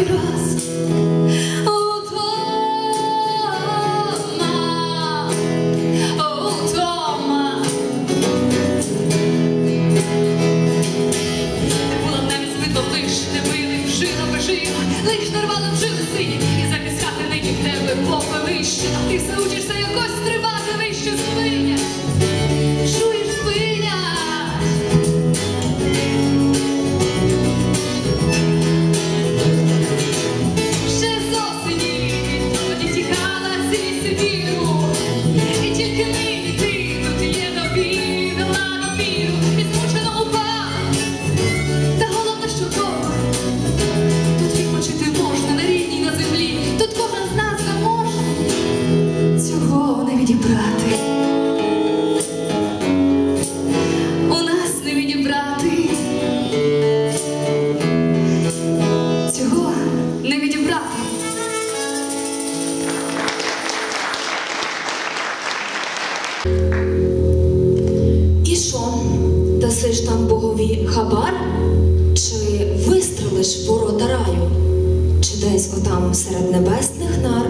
Because десь отам серед небесних нар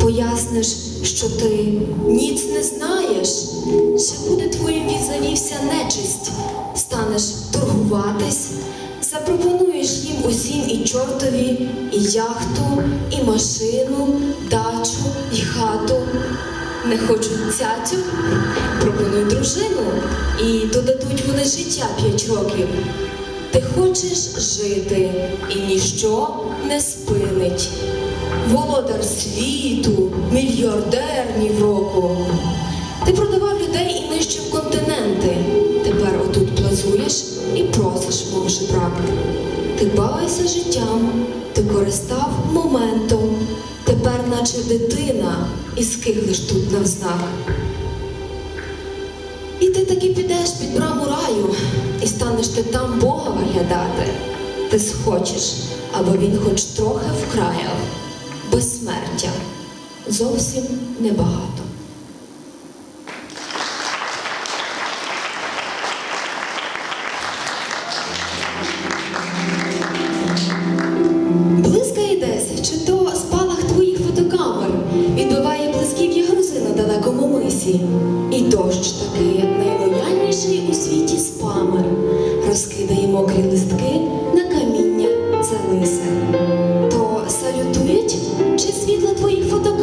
поясниш, що ти ніц не знаєш? Чи буде твоїм візаві вся нечисть? Станеш торгуватись? Запропонуєш їм усім і чортові, і яхту, і машину, дачу, і хату. Не хочуть цяцю, пропонуй дружину, і додадуть вони життя п'ять років. Ти хочеш жити, і ніщо не спинить. Володар світу, мільярдер в року. Ти продавав людей і нищив континенти. Тепер отут плазуєш і просиш, мов жебрак. Ти бавився життям, ти користав моментом. Тепер, наче дитина, і скиглиш тут навзнак. Ти таки підеш під браму раю, і станеш ти там Бога виглядати. Ти схочеш, аби він хоч трохи вкраяв безсмертя. Зовсім небагато. То салютують, чи світло твоїх фотокамер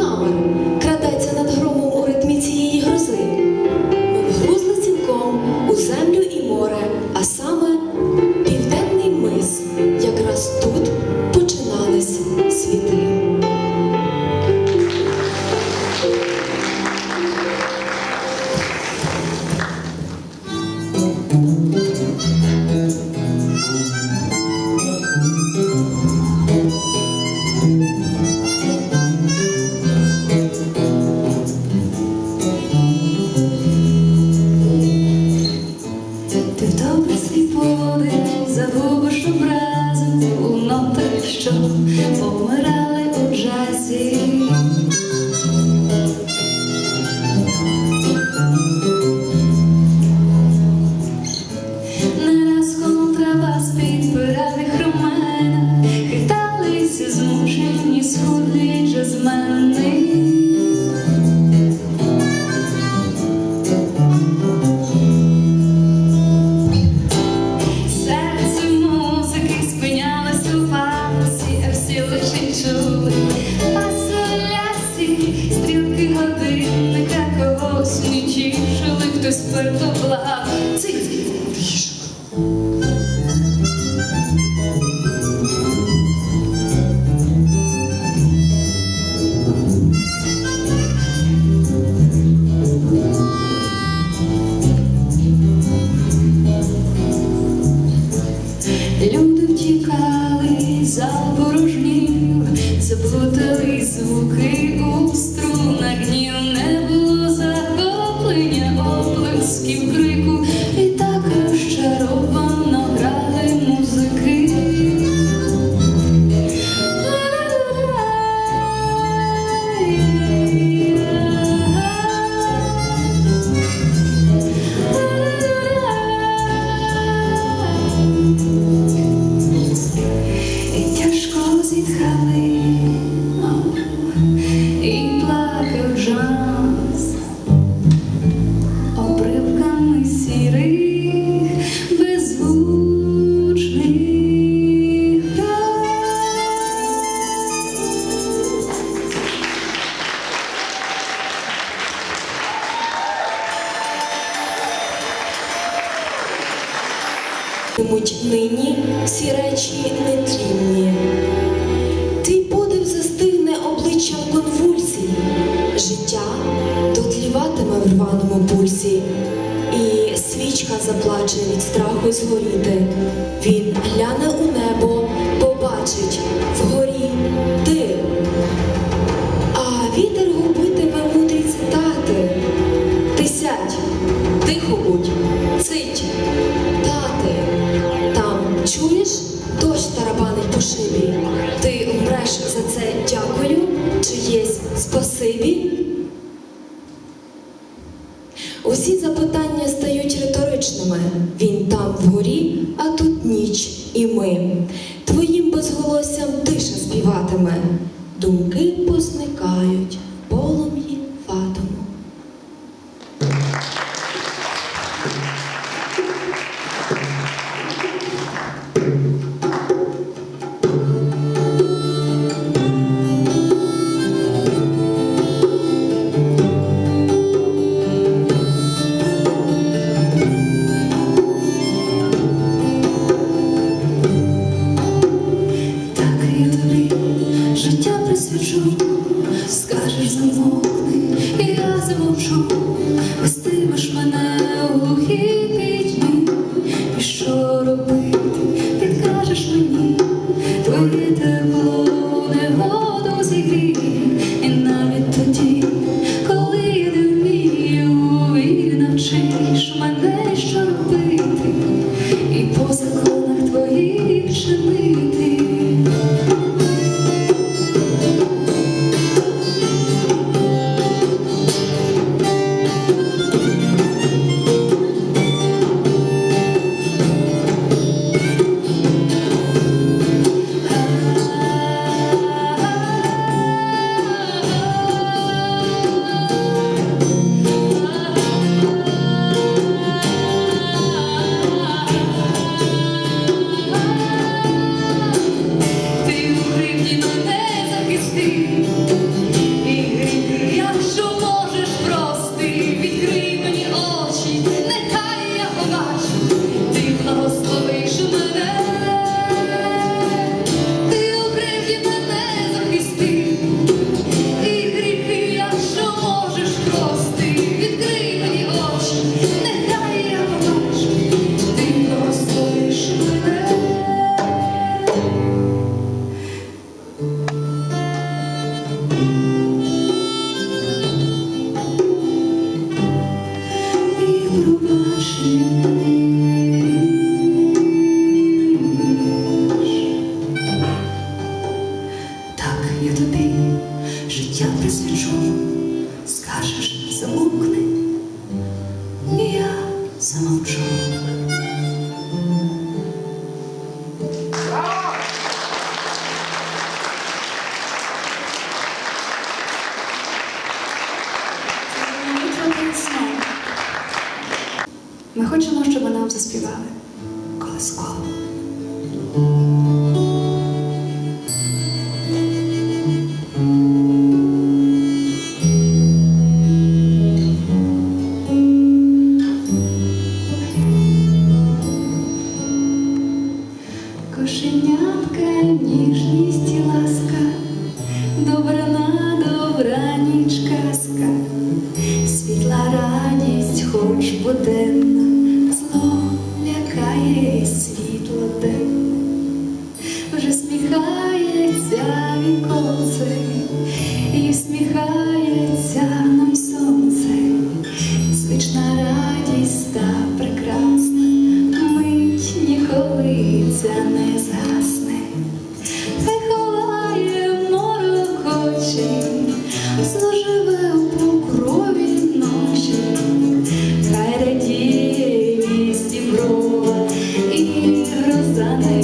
хоче від страху згоріти. Він гляне у небо, побачить вгорі ти. А вітер губитиме мудрі цитати. Ти сядь, тихо будь, цить, тати. Там чуєш, дощ тарабанить по шибі. Ти умреш за це дякую, чиєсь спасибі. Усі запитання стають безконечними. Він там вгорі, а тут ніч і ми. Твоїм безголоссям тиша співатиме. Думки посникають, Ми хочемо, щоб нам заспівали колеско.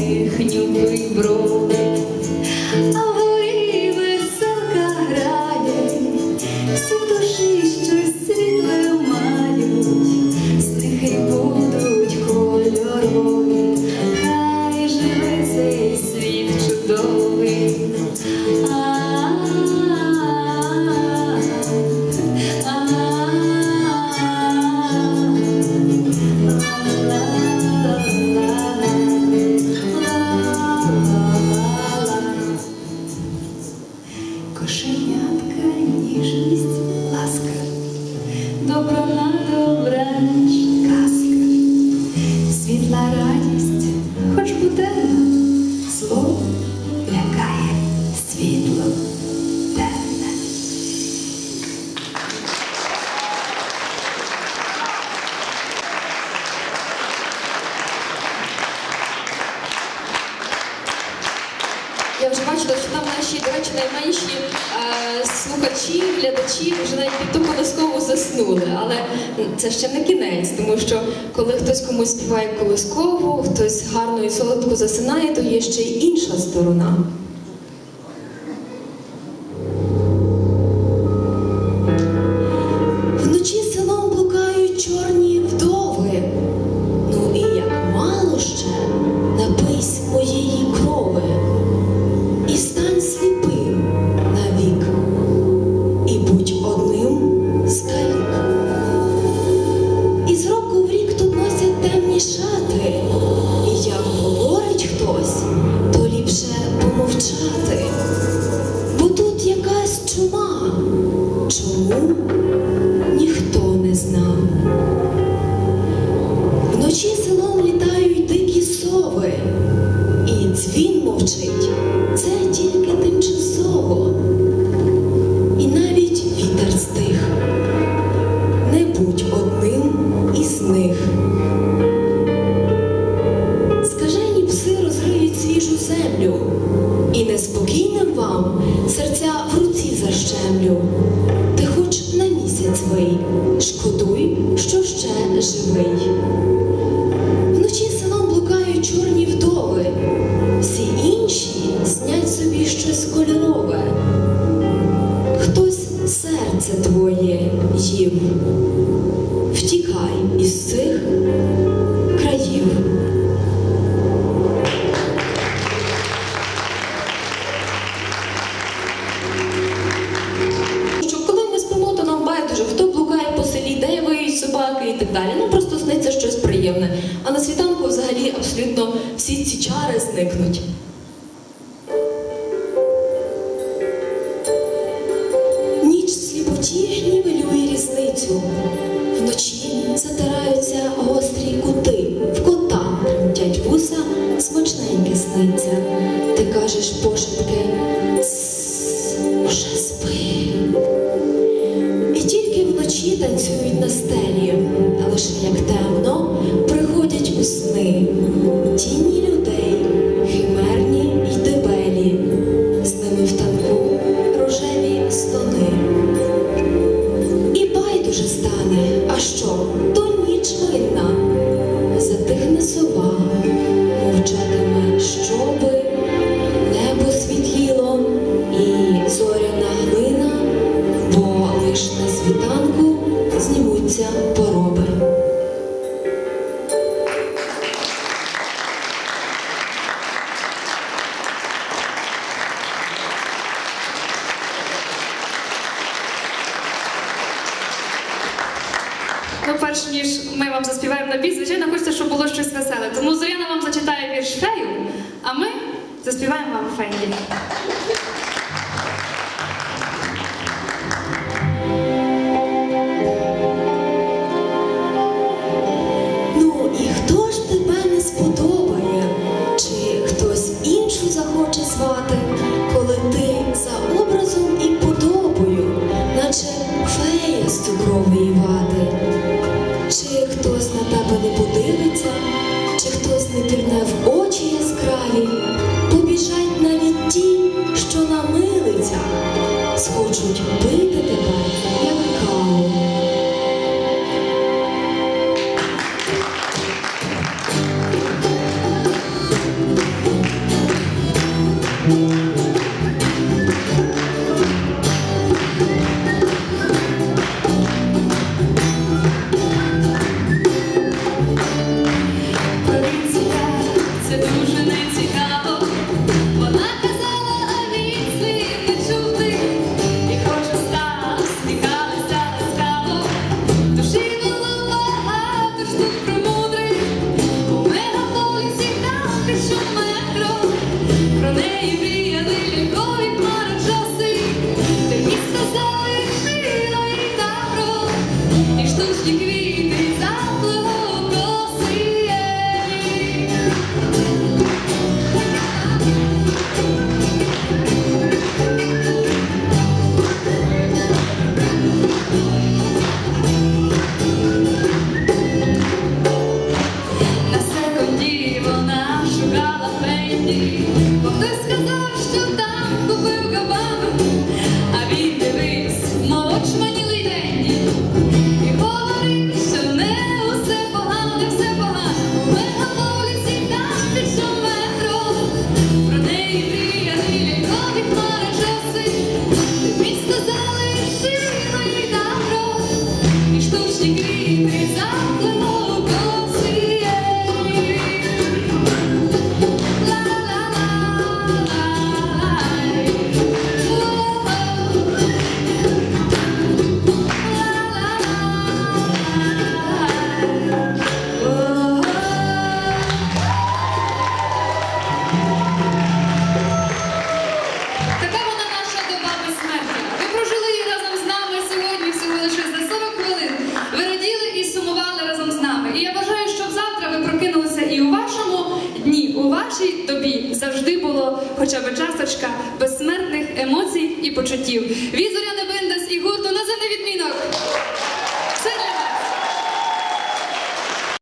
їхню вибру. Кошенятка, нежность, ласка, добра доброна. глядачі вже навіть під ту колискову заснули, але це ще не кінець, тому що коли хтось комусь співає колискову, хтось гарно і солодко засинає, то є ще й інша сторона. абсолютно всі ці чари зникнуть. Ніч сліпоті нівелює різницю. Вночі затираються гострі кути, в кота тремтять вуса, смачненьке сниться. Ти кажеш пошепки уже спи. І тільки вночі танцюють на стелі, лише як темно сни, тіні людей, химерні й дебелі, з ними в танку рожеві стони. І байдуже стане, а що? То ніч винна, затихне сова, мовчатиме, щоби небо світліло і зоряна глина, бо лиш на світанку знімуться пороби. Заспіваємо вам Фенді.